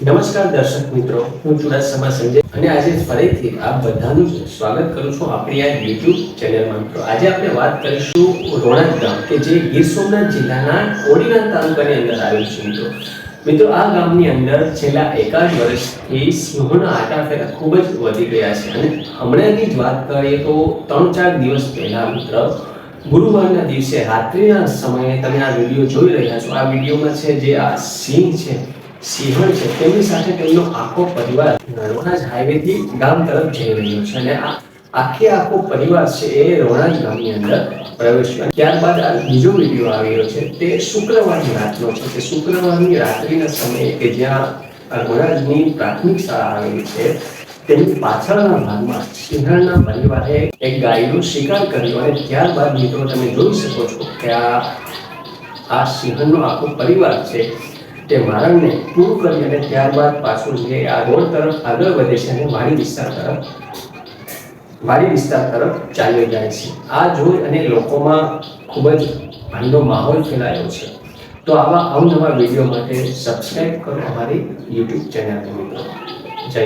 નમસ્કાર દર્શક મિત્રો, હું ચુડાસમા સંજય અને આજે ફરીથી આપ બધાનું સ્વાગત કરું છું આપણી આ યુટ્યુબ ચેનલમાં. મિત્રો આજે આપણે વાત કરીશું રોણક ગામ કે જે ગીર સોમનાથ જિલ્લાના ઓડીના તાલુકાની અંદર આવેલું છે મિત્રો. મિત્રો, આ ગામની અંદર છેલ્લા એકાદ વર્ષથી સિંહોના આટાફેરા ખૂબ જ વધી ગયા છે અને હમણાંની જ વાત કરીએ તો ત્રણ ચાર દિવસ પહેલા મિત્ર, ગુરુવારના દિવસે રાત્રિના સમયે તમે આ વીડિયો જોઈ રહ્યા છો. આ વિડીયોમાં છે જે આ સિંહ છે સિંહણ છે. તેમની સાથે તેમનો આખો પરિવાર રોણાજ હાઈવેથી ગામ તરફ જઈ રહ્યો છે અને આ આખે આખો પરિવાર છે એ રોણાજ ગામની અંદર પ્રવેશ્યો ત્યારબાદ આ બીજો વીડિયો આવ્યો છે. તે શુક્રવારની રાતનો છે. તે શુક્રવારની રાત્રિના સમયે કે જ્યાં રોણાજની પ્રાથમિક શાળા આવેલી છે, તેની પાછળના ભાગમાં સિંહણના પરિવારે એક ગાયનો શિકાર કર્યો અને ત્યારબાદ મિત્રો તમે જોઈ શકો છો કે આ આ સિંહણનો આખો પરિવાર છે તે મારણને પૂરું કરી અને ત્યારબાદ પાછું જે આ રોડ તરફ આગળ વધે છે અને વાડી વિસ્તાર તરફ, વાડી વિસ્તાર તરફ ચાલ્યો જાય છે. આ જોઈ અને લોકોમાં ખૂબ જ ભયનો માહોલ ફેલાયો છે. તો આવા અવનવા વીડિયો માટે સબસ્ક્રાઇબ કરો અમારી યુટ્યુબ ચેનલ મિત્રો જય